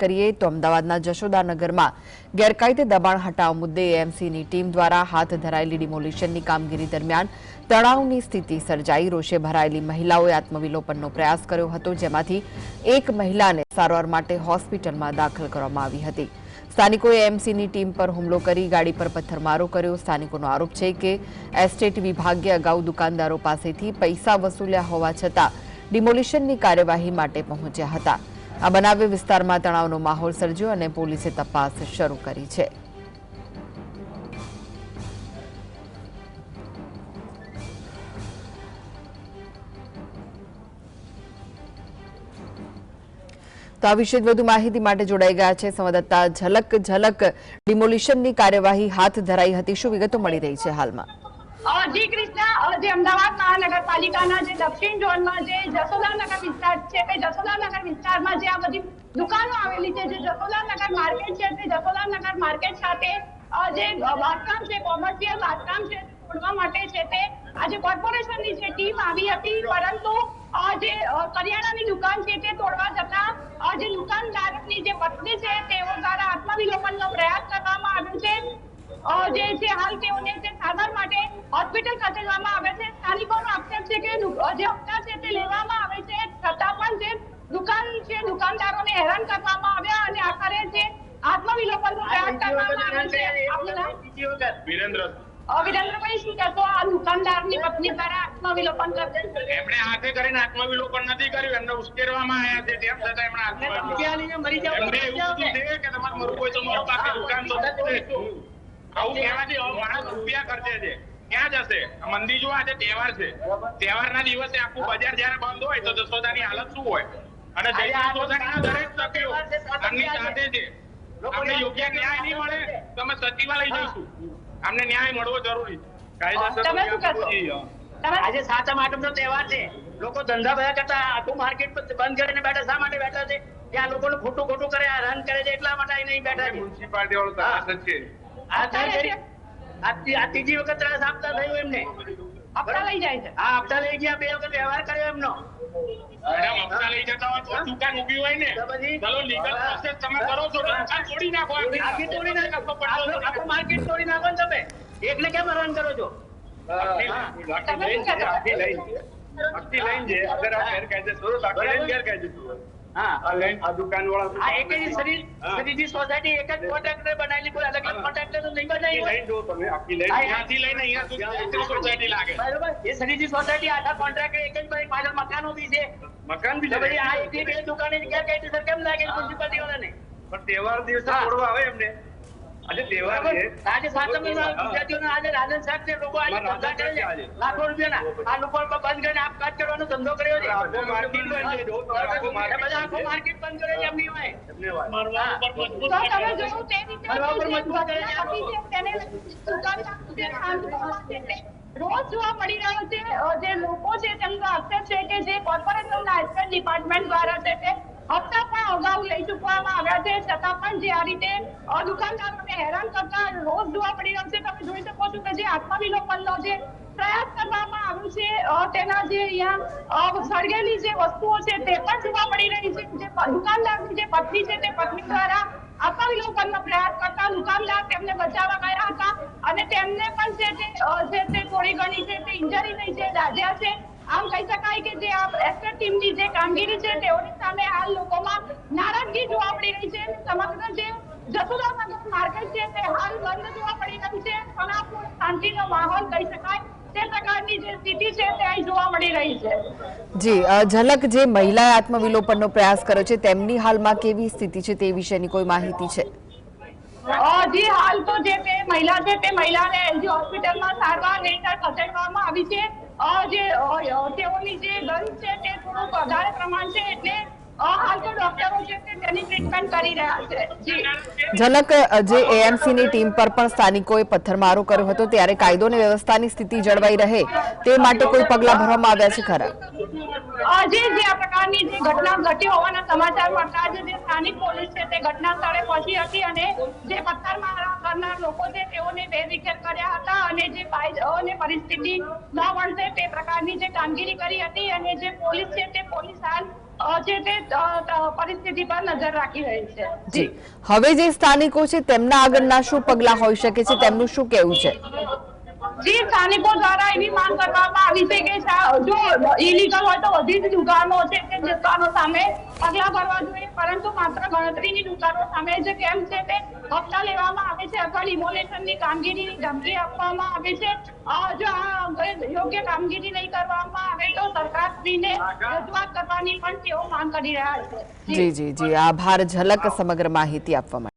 કરીએ તો અમદાવાદના જશોદાનગરમાં ગેરકાયદે દબાણ હટાવ મુદ્દે એએમસીની ટીમ દ્વારા હાથ ધરાયેલી ડિમોલિશનની કામગીરી દરમિયાન તણાવની સ્થિતિ સર્જાઈ. રોષે ભરાયેલી મહિલાઓએ આત્મવિલોપનનો પ્રયાસ કર્યો હતો, જેમાંથી એક મહિલાને સારવાર માટે હોસ્પિટલમાં દાખલ કરવામાં આવી હતી. સ્થાનિકોએ એમસીની ટીમ પર હુમલો કરી ગાડી પર પથ્થરમારો કર્યો. સ્થાનિકોનો આરોપ છે કે એસ્ટેટ વિભાગે અગાઉ દુકાનદારો પાસેથી પૈસા વસૂલ્યા હોવા છતાં ડિમોલિશનની કાર્યવાહી માટે પહોંચ્યા હતા. આ બનાવે વિસ્તારમાં તણાવનો માહોલ સર્જ્યો અને પોલીસે તપાસ શરૂ કરી છે. તો આ વિશે વધુ માહિતી માટે જોડાઈ ગયા છે સંવાદદાતા ઝલક ઝલક. ડિમોલિશનની કાર્યવાહી હાથ ધરાઈ હતી. શું વિગતો મળી રહી છે હાલમાં? જી કૃષ્ણા. જે અમદાવાદ મહાનગરપાલિકાના જે દક્ષિણ ઝોનમાં જે જસોદાનગર વિસ્તાર છે, તે જસોદાનગર વિસ્તારમાં જે આ બધી દુકાનો આવેલી છે, જે જસોદાનગર માર્કેટ છે, તે જસોદાનગર માર્કેટ સાથે જે બાંધકામ છે, કોમર્શિયલ બાંધકામ છે, તોડવા માટે છે તે આજે કોર્પોરેશનની જે ટીમ આવી હતી. પરંતુ જે કરિયાણાની દુકાન છે તે તોડવા જતા અ, જે દુકાનદારની જે પત્ની છે તેઓ દ્વારા આત્મવિલોપનનો પ્રયાસ કરવામાં આવ્યો છે અ, જે છે હાલ તેઓને જે સારવાર માટે હોસ્પિટલ ખસેડવામાં આવે છે સ્થાનિકોનો આક્ષેપ છે કે જે ઉપચાર છે તે લેવામાં આવે છે છતાં પણ જે દુકાન છે દુકાનદારોને હેરાન કરવામાં આવ્યા અને આખરે જે આત્મવિલોપનનો પ્રયાસ કરવામાં આવે છે? વિરેન્દ્ર. વિરેન્દ્રભાઈ શું કહેશો? આ દુકાનદારની પત્ની દ્વારા આત્મવિલોપન કરશે એમણે હાથે કરીને આત્મવિલોપન નથી કર્યું એમને ઉશ્કેરવામાં આવ્યા છે તેમ છતાં એમણે આત્મવિલોપન એમને એવું કીધું છે કે તમારે મરવું હોય તો મારો પાસે દુકાન તો છે. આવું કહેવાથી માણસ રૂપિયા ખર્ચે છે. ક્યાં જશે? આ મંદી જો આજે તહેવાર છે. તહેવારના દિવસે આખું બજાર જયારે બંધ હોય તો જશોદાની હાલત શું હોય? અને દરેક સભ્યો આમની સાથે છે. અમને યોગ્ય ન્યાય નહીં મળે તો અમે સચિવાલય જઈશું. અમને ન્યાય મળવો જરૂરી છે. તમે શું કહેશો? કાયદેસર આજે સાતમ આઠમ નો તહેવાર છે. લોકો ધંધા બધા કરતા આખું માર્કેટ બંધ કરીને બેઠા શા માટે બેઠા છે? ત્યાં લોકોનું ખોટું ખોટું કરે રન કરે છે એટલા માટે નહીં બેઠા છે. મ્યુનિસિપાલિટી વાળો છે આ ત્રણ ફેરી- આ તી- આ ત્રીજી વખત ત્રાસ આપતા થયું એમને. હપ્તા લઈ જાય છે. આ હપ્તા લઈ ગયા બે વખત વ્યવહાર કર્યો એમનો. મેડમ હપ્તા લઈ જતા હોય તો દુકાન ઊભી હોય ને? ચલો લીગલ પ્રોસેસ તમે કરો છો દુકાન તોડી નાખો આખી. આખી તોડી નાખો. આખું આખું માર્કેટ તોડી નાખો ને તમે. એકને કેમ હેરાન કરો છો? લઈને છે, લઈને છે. આખી લઈને છે. અગર આ ગેરકાયદેસર લઈને ગેરકાયદેસર આ લઈને આ આ એક જ શરીર હા. સોસાયટી એક જ કોન્ટ્રાક્ટર બનાવેલી કોઈ અલગ અલગ કોન્ટ્રાક્ટર તો નહીં બનાવી હોય. જો તમે આખી લઈને હા, લઈને અહીંયા સુધી સોસાયટી લાગે. બરોબર. એ શરીરની સોસાયટી આખા કોન્ટ્રાક્ટર એક જ ભાઈ પાછળ મકાનો બી છે. મકાન બી છે. આ એક બે દુકાને ગેરકાયદેસર કેમ લાગે મ્યુનિસિપાલિટી વાળાને? પણ તહેવાર દિવસે. આવે એમને. આજે ગુજરાતીઓના આજે રાજન સાહેબ લોકો આજે ધંધા કરે છે લાખો રૂપિયાના. આ લોકો બંધ કરીને આપઘાત કરવાનો ધંધો કર્યો છે. આખો. માર્કેટ બંધ કરે છે એમની હોય રોજ જોવા મળી રહ્યો છે જે લોકો છે તેમનો આક્ષેપ છે કે જે કોર્પોરેશનના ડિપાર્ટમેન્ટ દ્વારા છે તે હપ્તા અગાઉ લઈ ચૂકવામાં આવ્યા છે. છતાં પણ જે આ રીતે દુકાનદારોને હેરાન કરતા રોજ જોવા પડી રહ્યો છે. તમે જોઈ શકો છો કે જે આત્મવિલોપનનો જે પ્રયાસ કરવામાં આવ્યો છે તેના જે અહીંયા સળગેલી જે વસ્તુઓ છે તે પણ જોવા મળી રહી છે. જે દુકાનદારની જે પત્ની છે તે પત્ની દ્વારા આત્મવિલોપનનો પ્રયાસ કરતા દુકાનદાર તેમને બચાવવા ગયા હતા અને તેમને પણ તે છે તે થોડી ઘણી છે તે ઇન્જરી થઈ છે દાઝ્યા છે. આમ કહી શકાય કે જે આ એસ્ટેટ ટીમની જે કામગીરી છે તેઓની સામે હાલ લોકોમાં નારાજગી જોવા મળી રહી છે સમગ્ર જે જસુદાનગર માર્કેટ છે તે હાલ બંધ જોવા પડી રહ્યું છે. તણાવપૂર્ણ શાંતિનો માહોલ કહી શકાય. તે પ્રકારની જે સ્થિતિ છે તે અહીં જોવા મળી રહી છે. જી ઝલક જે મહિલાએ આત્મવિલોપનનો પ્રયાસ કર્યો છે તેમની હાલમાં કેવી સ્થિતિ છે તે વિશેની કોઈ માહિતી છે? જી હાલ તો જે તે મહિલા છે તે મહિલાને એલજી હોસ્પિટલમાં સારવાર હેઠળ ખસેડવામાં આવી છે. જે તેઓની જે ગંધ છે તે થોડુંક વધારે પ્રમાણ છે એટલે હાલ તો ડોક્ટરો છે તેની કરી રહ્યા છે. ઝલક જે એએમસીની ટીમ પર પણ સ્થાનિકોએ પથ્થરમારો કર્યો હતો ત્યારે કાયદો અને વ્યવસ્થાની સ્થિતિ જળવાઈ રહે તે માટે કોઈ પગલાં ભરવામાં આવ્યા છે ખરા? અ, જે જે આ પ્રકારની જે ઘટના ઘટી હોવાના સમાચાર મળતા જ જે સ્થાનિક પોલીસ છે તે ઘટના સ્થળે પહોંચી હતી અને જે પથ્થરમારા કરનાર લોકો છે તેઓને કર્યા હતા અને જે અને પરિસ્થિતિ ન વળશે તે પ્રકારની જે કામગીરી કરી હતી અને જે પોલીસ છે તે પોલીસ હાલ જે તે પરિસ્થિતિ પર નજર રાખી રહી છે. હવે જે સ્થાનિકો છે, તેમના આગળના શું પગલાં હોઈ શકે છે, તેમનું શું કહેવું છે? જી સ્થાનિકો દ્વારા એવી માંગ કરવામાં આવી છે કે જો ઇલીગલ હોય તો બધી જ દુકાનો છે તે દુકાનો સામે પગલા ભરવા જોઈએ, પરંતુ માત્ર ગણતરીની દુકાનો સામે જે કેમ છે તે હપ્તા લેવામાં આવે છે અથવા ડિમોલેશનની કામગીરીની ધમકી આપવામાં આવે છે? જો આ યોગ્ય કામગીરી નહીં કરવામાં આવે તો સરકારશ્રીને રજૂઆત કરવાની પણ તેઓ માંગ કરી રહ્યા છે. જી જી જી. આભાર. ઝલક સમગ્ર માહિતી આપવા માટે.